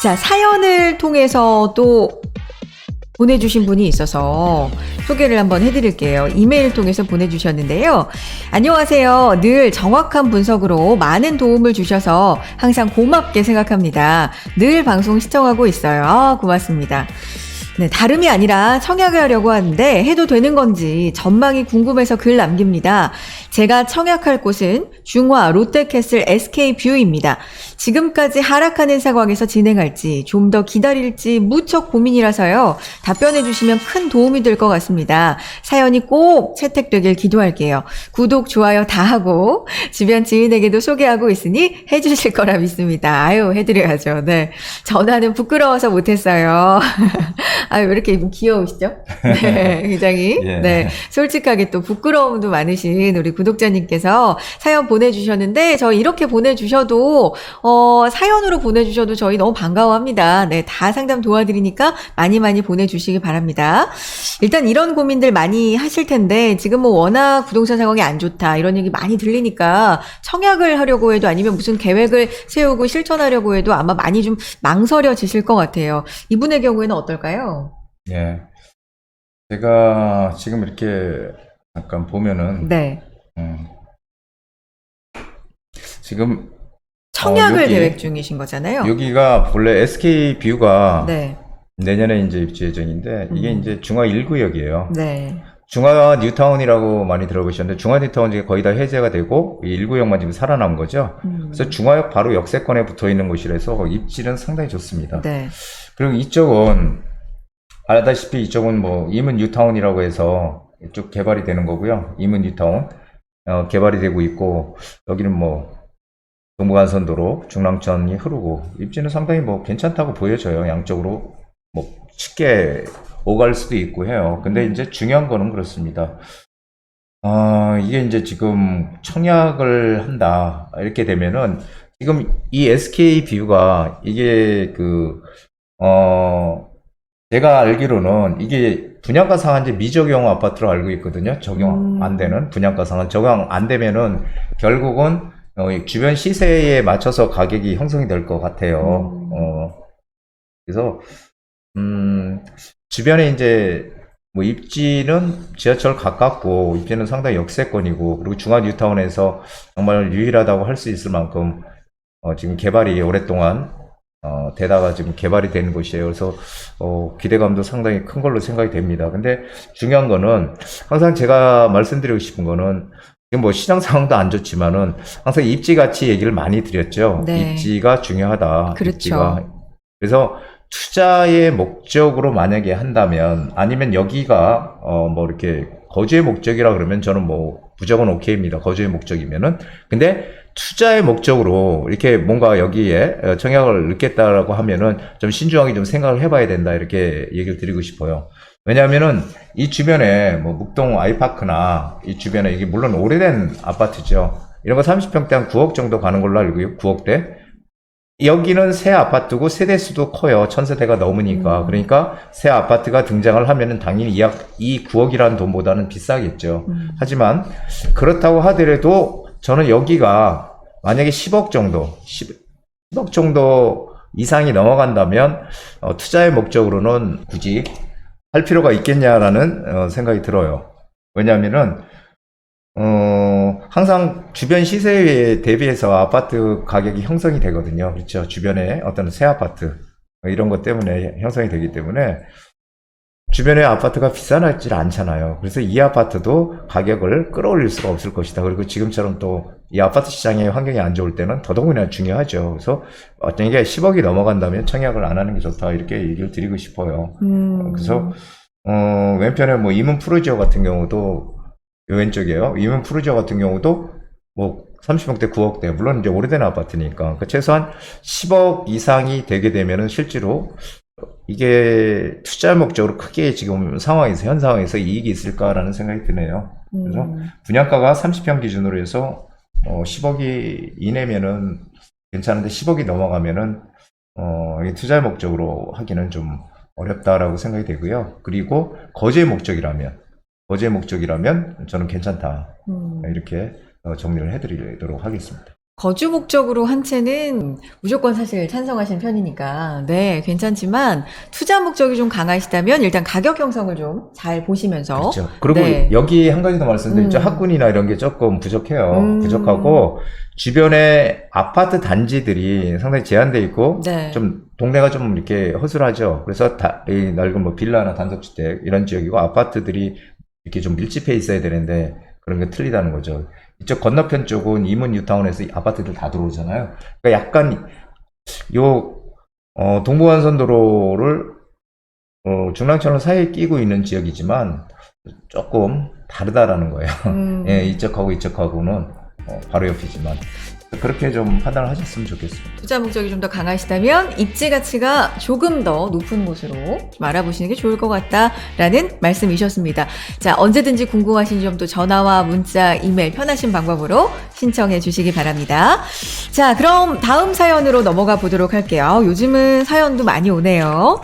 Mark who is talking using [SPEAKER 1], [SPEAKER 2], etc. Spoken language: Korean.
[SPEAKER 1] 자, 사연을 통해서 또 보내주신 분이 있어서 소개를 한번 해드릴게요. 이메일 통해서 보내주셨는데요. 안녕하세요. 늘 정확한 분석으로 많은 도움을 주셔서 항상 고맙게 생각합니다. 늘 방송 시청하고 있어요. 아, 고맙습니다. 네, 다름이 아니라 청약을 하려고 하는데 해도 되는 건지 전망이 궁금해서 글 남깁니다. 제가 청약할 곳은 중화 롯데캐슬 SK뷰입니다. 지금까지 하락하는 상황에서 진행할지 좀 더 기다릴지 무척 고민이라서요. 답변해 주시면 큰 도움이 될 것 같습니다. 사연이 꼭 채택되길 기도할게요. 구독, 좋아요 다 하고 주변 지인에게도 소개하고 있으니 해주실 거라 믿습니다. 아유, 해드려야죠. 네. 전화는 부끄러워서 못했어요. 아유, 왜 이렇게 귀여우시죠? 네, 굉장히.
[SPEAKER 2] 예.
[SPEAKER 1] 네. 솔직하게 또 부끄러움도 많으신 우리 구독자님께서 사연 보내주셨는데, 저 이렇게 보내주셔도, 어, 사연으로 보내주셔도 저희 너무 반가워합니다. 네, 다 상담 도와드리니까 많이 많이 보내주시기 바랍니다. 일단 이런 고민들 많이 하실 텐데, 지금 뭐 워낙 부동산 상황이 안 좋다, 이런 얘기 많이 들리니까 청약을 하려고 해도 아니면 무슨 계획을 세우고 실천하려고 해도 아마 많이 좀 망설여지실 것 같아요. 이분의 경우에는 어떨까요?
[SPEAKER 2] 예. 제가 지금 이렇게 잠깐 보면은,
[SPEAKER 1] 네.
[SPEAKER 2] 음, 지금
[SPEAKER 1] 청약을
[SPEAKER 2] 어, 여기-
[SPEAKER 1] 계획 중이신 거잖아요.
[SPEAKER 2] 여기가 본래 SK 뷰가
[SPEAKER 1] 네.
[SPEAKER 2] 내년에 이제 입주 예정인데 이게
[SPEAKER 1] 음.
[SPEAKER 2] 이제 중화 1구역이에요.
[SPEAKER 1] 네.
[SPEAKER 2] 중화 뉴타운이라고 많이 들어보셨는데 중화 뉴타운 지금 거의 다 해제가 되고 이 1구역만 지금 살아남은 거죠.
[SPEAKER 1] 음.
[SPEAKER 2] 그래서 중화역 바로 역세권에 붙어 있는 곳이라서 입지는 상당히 좋습니다.
[SPEAKER 1] 네.
[SPEAKER 2] 그리고 이쪽은 알다시피 이쪽은 뭐 이문 뉴타운이라고 해서 쭉 개발이 되는 거고요. 이문 뉴타운 어, 개발이 되고 있고 여기는 뭐 동부간선도로 중랑천이 흐르고 입지는 상당히 뭐 괜찮다고 보여져요. 양쪽으로 뭐 쉽게 오갈 수도 있고 해요. 근데 이제 중요한 거는 그렇습니다. 아, 이게 이제 지금 청약을 한다 이렇게 되면은 지금 이 SK 뷰가 이게 그 어, 제가 알기로는 이게 분양가 상한제 미적용 아파트로 알고 있거든요. 적용
[SPEAKER 1] 음.
[SPEAKER 2] 안 되는 분양가 상한 적용 안 되면은 결국은 어, 이 주변 시세에 맞춰서 가격이 형성이 될 것 같아요.
[SPEAKER 1] 음.
[SPEAKER 2] 어, 그래서 음, 주변에 이제 뭐 입지는 지하철 가깝고 입지는 상당히 역세권이고 그리고 중앙 뉴타운에서 정말 유일하다고 할 수 있을 만큼 어, 지금 개발이 오랫동안 어, 되다가 지금 개발이 되는 곳이에요. 그래서 어, 기대감도 상당히 큰 걸로 생각이 됩니다. 근데 중요한 거는 항상 제가 말씀드리고 싶은 거는 지금 뭐 시장 상황도 안 좋지만은 항상 입지 가치 얘기를 많이 드렸죠.
[SPEAKER 1] 네.
[SPEAKER 2] 입지가 중요하다.
[SPEAKER 1] 그렇죠.
[SPEAKER 2] 입지가. 그래서 투자의 목적으로 만약에 한다면 아니면 여기가 어 뭐 이렇게 거주의 목적이라 그러면 저는 뭐 무조건 오케이입니다. 거주의 목적이면은 근데 투자의 목적으로 이렇게 뭔가 여기에 어, 청약을 넣겠다라고 하면은 좀 신중하게 좀 생각을 해봐야 된다 이렇게 얘기를 드리고 싶어요. 왜냐하면은 이 주변에 뭐 묵동 아이파크나 이 주변에 이게 물론 오래된 아파트죠. 이런 거 30평대 한 9억 정도 가는 걸로 알고 있고요. 9억대. 여기는 새 아파트고 세대 수도 커요. 천세대가 넘으니까.
[SPEAKER 1] 음.
[SPEAKER 2] 그러니까 새 아파트가 등장을 하면은 당연히 이, 약- 이 9억이라는 돈보다는 비싸겠죠.
[SPEAKER 1] 음.
[SPEAKER 2] 하지만 그렇다고 하더라도 저는 여기가 만약에 10억 정도, 10, 억 정도 이상이 넘어간다면 어, 투자의 목적으로는 굳이 할 필요가 있겠냐라는 어, 생각이 들어요. 왜냐하면은 어, 항상 주변 시세에 대비해서 아파트 가격이 형성이 되거든요. 그렇죠. 주변에 어떤 새 아파트 이런 것 때문에 형성이 되기 때문에 주변에 아파트가 비싸지를 않잖아요. 그래서 이 아파트도 가격을 끌어올릴 수가 없을 것이다. 그리고 지금처럼 또 이 아파트 시장의 환경이 안 좋을 때는 더더군다나 중요하죠. 그래서 어떤 게 10억이 넘어간다면 청약을 안 하는 게 좋다. 이렇게 얘기를 드리고 싶어요.
[SPEAKER 1] 음.
[SPEAKER 2] 그래서 어, 왼편에 뭐 이문 프루지오 같은 경우도 요 왼쪽이에요. 이문 프루지오 같은 경우도 뭐 30평대 9억대 물론 이제 오래된 아파트니까 그 최소한 10억 이상이 되게 되면은 실제로 이게 투자 목적으로 크게 지금 상황에서 현 상황에서 이익이 있을까라는 생각이 드네요. 그래서
[SPEAKER 1] 음.
[SPEAKER 2] 분양가가 30평 기준으로 해서 어, 10억이 이내면은 괜찮은데 10억이 넘어가면은 어, 이 투자 목적으로 하기는 좀 어렵다라고 생각이 되고요. 그리고 거주의 목적이라면 거주의 목적이라면 저는 괜찮다
[SPEAKER 1] 음.
[SPEAKER 2] 이렇게 어, 정리를 해드리도록 하겠습니다.
[SPEAKER 1] 거주 목적으로 한 채는 무조건 사실 찬성하시는 편이니까, 네, 괜찮지만, 투자 목적이 좀 강하시다면, 일단 가격 형성을 좀 잘 보시면서,
[SPEAKER 2] 그렇죠. 그리고
[SPEAKER 1] 네.
[SPEAKER 2] 여기 한 가지 더 말씀드리죠.
[SPEAKER 1] 음.
[SPEAKER 2] 학군이나 이런 게 조금 부족해요.
[SPEAKER 1] 음.
[SPEAKER 2] 부족하고 주변에 아파트 단지들이 상당히 제한돼 있고
[SPEAKER 1] 네.
[SPEAKER 2] 좀 동네가 좀 이렇게 허술하죠. 그래서 다, 이 넓은 뭐 빌라나 단독주택 이런 지역이고 아파트들이 이렇게 좀 밀집해 있어야 되는데 그런 게 틀리다는 거죠. 이쪽 건너편 쪽은 이문 뉴타운에서 이 아파트들 다 들어오잖아요. 그러니까 약간 요 어, 동부간선도로를 어, 중랑천을 사이에 끼고 있는 지역이지만 조금 다르다라는 거예요.
[SPEAKER 1] 음.
[SPEAKER 2] 예, 이쪽하고 이쪽하고는 어, 바로 옆이지만 그렇게 좀 판단을 하셨으면 좋겠습니다.
[SPEAKER 1] 투자 목적이 좀 더 강하시다면 입지 가치가 조금 더 높은 곳으로 좀 알아보시는 게 좋을 것 같다라는 말씀이셨습니다. 자, 언제든지 궁금하신 점도 전화와 문자, 이메일 편하신 방법으로 신청해 주시기 바랍니다. 자, 그럼 다음 사연으로 넘어가 보도록 할게요. 요즘은 사연도 많이 오네요.